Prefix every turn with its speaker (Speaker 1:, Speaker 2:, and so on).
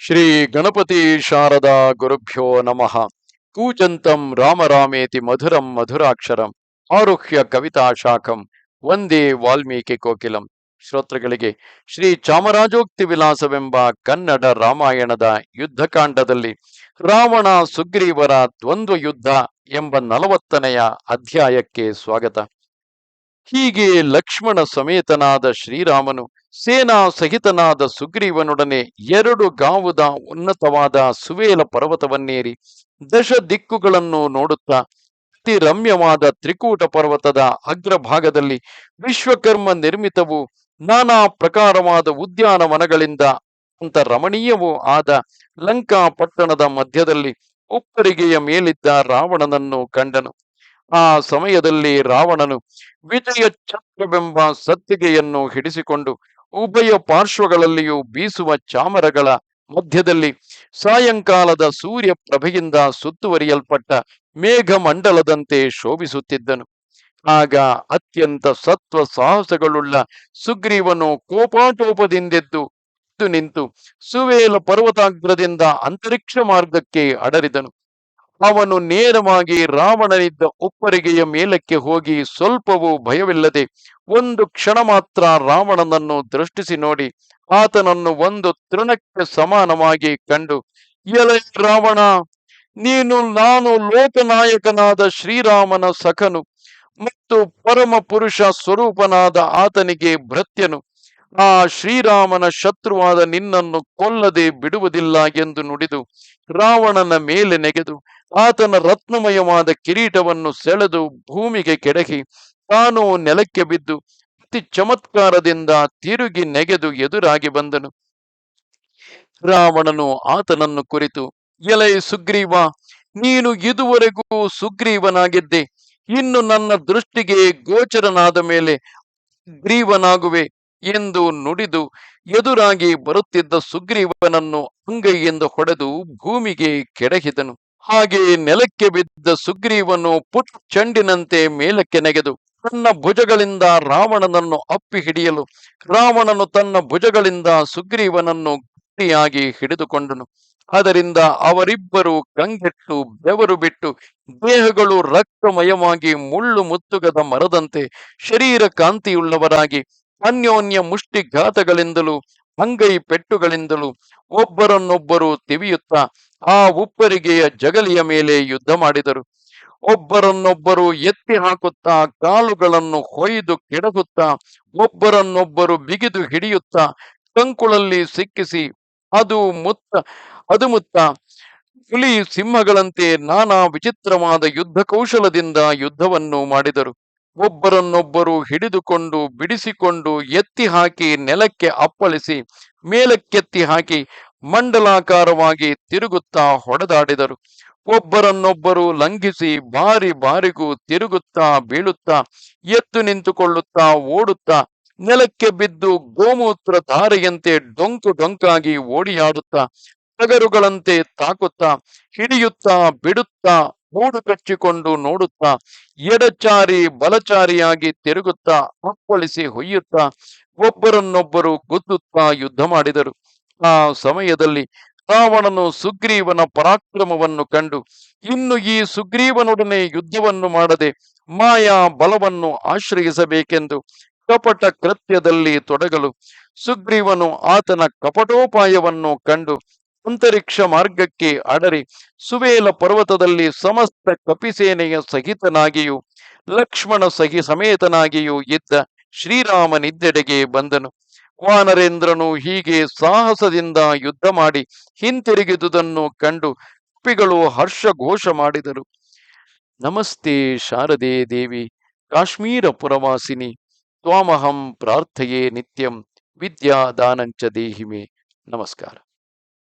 Speaker 1: ಶ್ರೀ ಗಣಪತಿ ಶಾರದಾ ಗುರುಭ್ಯೋ ನಮಃ. ಕೂಜಂತಂ ರಾಮರಾಮೇತಿ ಮಧುರಂ ಮಧುರಾಕ್ಷರಂ. ಆರುಹ್ಯ ಕವಿತಾ ಶಾಖಂ. ವಂದೇ ವಾಲ್ಮೀಕಿ ಕೋಕಿಲಂ. ಶ್ರೋತೃಗಳಿಗೆ, ಶ್ರೀ ಚಾಮರಾಜೋಕ್ತಿ ವಿಲಾಸವೆಂಬ ಕನ್ನಡ ರಾಮಾಯಣದ ಯುದ್ಧಕಾಂಡದಲ್ಲಿ ರಾವಣ ಸುಗ್ರೀವರ ದ್ವಂದ್ವ ಯುದ್ಧ ಎಂಬ ನಲವತ್ತನೆಯ ಅಧ್ಯಾಯಕ್ಕೆ ಸ್ವಾಗತ. ಹೀಗೆ ಲಕ್ಷ್ಮಣ ಸಮೇತನಾದ ಶ್ರೀರಾಮನು ಸೇನಾ ಸಹಿತನಾದ ಸುಗ್ರೀವನೊಡನೆ ಎರಡು ಗಾವುದ ಉನ್ನತವಾದ ಸುವೇಲ ಪರ್ವತವನ್ನೇರಿ ದಶ ದಿಕ್ಕುಗಳನ್ನು ನೋಡುತ್ತಾ ಅತಿ ರಮ್ಯವಾದ ತ್ರಿಕೂಟ ಪರ್ವತದ ಅಗ್ರಭಾಗದಲ್ಲಿ ವಿಶ್ವಕರ್ಮ ನಿರ್ಮಿತವು ನಾನಾ ಪ್ರಕಾರವಾದ ಉದ್ಯಾನವನಗಳಿಂದ ಅಂತ ರಮಣೀಯವೂ ಆದ ಲಂಕಾ ಪಟ್ಟಣದ ಮಧ್ಯದಲ್ಲಿ ಉಪ್ಪರಿಗೆಯ ಮೇಲಿದ್ದ ರಾವಣನನ್ನು ಕಂಡನು. ಆ ಸಮಯದಲ್ಲಿ ರಾವಣನು ವಿಜಯ ಛತ್ರವೆಂಬ ಸತ್ತಿಗೆಯನ್ನು ಹಿಡಿಸಿಕೊಂಡು ಉಭಯ ಪಾರ್ಶ್ವಗಳಲ್ಲಿಯೂ ಬೀಸುವ ಚಾಮರಗಳ ಮಧ್ಯದಲ್ಲಿ ಸಾಯಂಕಾಲದ ಸೂರ್ಯ ಪ್ರಭೆಯಿಂದ ಸುತ್ತುವರಿಯಲ್ಪಟ್ಟ ಮೇಘಮಂಡಲದಂತೆ ಶೋಭಿಸುತ್ತಿದ್ದನು. ಆಗ ಅತ್ಯಂತ ಸತ್ವ ಸಾಹಸಗಳುಳ್ಳ ಸುಗ್ರೀವನು ಕೋಪಾಟೋಪದಿಂದೆದ್ದು ನಿಂತು ಸುವೇಲ ಪರ್ವತಾಗ್ರದಿಂದ ಅಂತರಿಕ್ಷ ಮಾರ್ಗಕ್ಕೆ ಅಡರಿದನು. ಅವನು ನೇರವಾಗಿ ರಾವಣನಿದ್ದ ಉಪ್ಪರಿಗೆಯ ಮೇಲಕ್ಕೆ ಹೋಗಿ ಸ್ವಲ್ಪವೂ ಭಯವಿಲ್ಲದೆ ಒಂದು ಕ್ಷಣ ಮಾತ್ರ ರಾವಣನನ್ನು ದೃಷ್ಟಿಸಿ ನೋಡಿ ಆತನನ್ನು ಒಂದು ತೃಣಕ್ಕೆ ಸಮಾನವಾಗಿ ಕಂಡು, ಎಲೆ ರಾವಣ, ನೀನು ನಾನು ಲೋಕನಾಯಕನಾದ ಶ್ರೀರಾಮನ ಸಖನು ಮತ್ತು ಪರಮ ಪುರುಷ ಸ್ವರೂಪನಾದ ಆತನಿಗೆ ಭೃತ್ಯನು. ಆ ಶ್ರೀರಾಮನ ಶತ್ರುವಾದ ನಿನ್ನನ್ನು ಕೊಲ್ಲದೆ ಬಿಡುವುದಿಲ್ಲ ಎಂದು ನುಡಿದು ರಾವಣನ ಮೇಲೆ ನೆಗೆದು ಆತನ ರತ್ನಮಯವಾದ ಕಿರೀಟವನ್ನು ಸೆಳೆದು ಭೂಮಿಗೆ ಕೆಡಗಿ ತಾನು ನೆಲಕ್ಕೆ ಬಿದ್ದು ಅತಿ ಚಮತ್ಕಾರದಿಂದ ತಿರುಗಿ ನೆಗೆದು ಎದುರಾಗಿ ಬಂದನು. ರಾವಣನು ಆತನನ್ನು ಕುರಿತು, ಎಲೆ ಸುಗ್ರೀವ, ನೀನು ಇದುವರೆಗೂ ಸುಗ್ರೀವನಾಗಿದ್ದೆ. ಇನ್ನು ನನ್ನ ದೃಷ್ಟಿಗೆ ಗೋಚರನಾದ ಮೇಲೆ ಗ್ರೀವನಾಗುವೆ ಎಂದು ನುಡಿದು ಎದುರಾಗಿ ಬರುತ್ತಿದ್ದ ಸುಗ್ರೀವನನ್ನು ಅಂಗೈಯಿಂದ ಹೊಡೆದು ಭೂಮಿಗೆ ಕೆಡಹಿದನು. ಹಾಗೆ ನೆಲಕ್ಕೆ ಬಿದ್ದ ಸುಗ್ರೀವನು ಪುಟ್ ಚಂಡಿನಂತೆ ಮೇಲಕ್ಕೆ ನೆಗೆದು ತನ್ನ ಭುಜಗಳಿಂದ ರಾವಣನನ್ನು ಅಪ್ಪಿ ಹಿಡಿಯಲು ರಾವಣನು ತನ್ನ ಭುಜಗಳಿಂದ ಸುಗ್ರೀವನನ್ನು ಗಟ್ಟಿಯಾಗಿ ಹಿಡಿದುಕೊಂಡನು. ಅದರಿಂದ ಅವರಿಬ್ಬರು ಕಂಗೆಟ್ಟು ಬೆವರು ಬಿಟ್ಟು ದೇಹಗಳು ರಕ್ತಮಯವಾಗಿ ಮುಳ್ಳು ಮುತ್ತುಗದ ಮರದಂತೆ ಶರೀರ ಕಾಂತಿಯುಳ್ಳವರಾಗಿ ಅನ್ಯೋನ್ಯ ಮುಷ್ಟಿಘಾತಗಳಿಂದಲೂ ಅಂಗೈ ಪೆಟ್ಟುಗಳಿಂದಲೂ ಒಬ್ಬರನ್ನೊಬ್ಬರು ತಿವಿಯುತ್ತಾ ಆ ಉಪ್ಪರಿಗೆಯ ಜಗಲಿಯ ಮೇಲೆ ಯುದ್ಧ ಮಾಡಿದರು. ಒಬ್ಬರನ್ನೊಬ್ಬರು ಎತ್ತಿ ಹಾಕುತ್ತಾ ಕಾಲುಗಳನ್ನು ಹೊಯ್ದು ಕೆಡಗುತ್ತಾ ಒಬ್ಬರನ್ನೊಬ್ಬರು ಬಿಗಿದು ಹಿಡಿಯುತ್ತಾ ಕಂಕುಳಲ್ಲಿ ಸಿಕ್ಕಿಸಿ ಅದು ಮುತ್ತ ಅದು ಮುತ್ತ ಹುಲಿ ಸಿಂಹಗಳಂತೆ ನಾನಾ ವಿಚಿತ್ರವಾದ ಯುದ್ಧ ಕೌಶಲದಿಂದ ಯುದ್ಧವನ್ನು ಮಾಡಿದರು. ಒಬ್ಬರನ್ನೊಬ್ಬರು ಹಿಡಿದುಕೊಂಡು ಬಿಡಿಸಿಕೊಂಡು ಎತ್ತಿ ಹಾಕಿ ನೆಲಕ್ಕೆ ಅಪ್ಪಳಿಸಿ ಮೇಲಕ್ಕೆತ್ತಿ ಹಾಕಿ ಮಂಡಲಾಕಾರವಾಗಿ ತಿರುಗುತ್ತಾ ಹೊಡೆದಾಡಿದರು. ಒಬ್ಬರನ್ನೊಬ್ಬರು ಲಂಘಿಸಿ ಬಾರಿ ಬಾರಿಗೂ ತಿರುಗುತ್ತಾ ಬೀಳುತ್ತಾ ಎತ್ತು ನಿಂತುಕೊಳ್ಳುತ್ತಾ ಓಡುತ್ತಾ ನೆಲಕ್ಕೆ ಬಿದ್ದು ಗೋಮೂತ್ರ ಧಾರೆಯಂತೆ ಡೊಂಕು ಡೊಂಕಾಗಿ ಓಡಿಯಾಡುತ್ತಾ ಟಗರುಗಳಂತೆ ತಾಕುತ್ತಾ, ಹಿಡಿಯುತ್ತಾ, ಬಿಡುತ್ತಾ ಮೂಡು ಕಚ್ಚಿಕೊಂಡು ನೋಡುತ್ತಾ, ಎಡಚಾರಿ ಬಲಚಾರಿಯಾಗಿ ತಿರುಗುತ್ತಾ ಅಪ್ಪಳಿಸಿ ಹೊಯ್ಯುತ್ತಾ, ಒಬ್ಬರನ್ನೊಬ್ಬರು ಗುದ್ದುತ್ತಾ ಯುದ್ಧ ಮಾಡಿದರು. ಆ ಸಮಯದಲ್ಲಿ ರಾವಣನು ಸುಗ್ರೀವನ ಪರಾಕ್ರಮವನ್ನು ಕಂಡು, ಇನ್ನು ಈ ಸುಗ್ರೀವನೊಡನೆ ಯುದ್ಧವನ್ನು ಮಾಡದೆ ಮಾಯಾ ಬಲವನ್ನು ಆಶ್ರಯಿಸಬೇಕೆಂದು ಕಪಟ ಕೃತ್ಯದಲ್ಲಿ ತೊಡಗಲು ಸುಗ್ರೀವನು ಆತನ ಕಪಟೋಪಾಯವನ್ನು ಕಂಡು ಅಂತರಿಕ್ಷ ಮಾರ್ಗಕ್ಕೆ ಅಡರಿ. ಸುವೇಲ ಪರ್ವತದಲ್ಲಿ ಸಮಸ್ತ ಕಪಿಸೇನೆಯ ಸಹಿತನಾಗಿಯೂ, ಲಕ್ಷ್ಮಣ ಸಹಿ ಸಮೇತನಾಗಿಯೂ ಇದ್ದ ಶ್ರೀರಾಮನಿದ್ದೆಡೆಗೆ ಬಂದನು. ವಾನರೇಂದ್ರನು ಹೀಗೆ ಸಾಹಸದಿಂದ ಯುದ್ಧ ಮಾಡಿ ಹಿಂತಿರುಗಿದುದನ್ನು ಕಂಡು ಕಪಿಗಳು ಹರ್ಷ ಘೋಷ ಮಾಡಿದರು. ನಮಸ್ತೆ ಶಾರದೆ ದೇವಿ, ಕಾಶ್ಮೀರ ಪುರವಾಸಿನಿ, ತ್ವಾಮಹಂ ಪ್ರಾರ್ಥಯೇ ನಿತ್ಯಂ ವಿದ್ಯಾ ದಾನಂಚ ದೇಹಿಮೆ. ನಮಸ್ಕಾರ.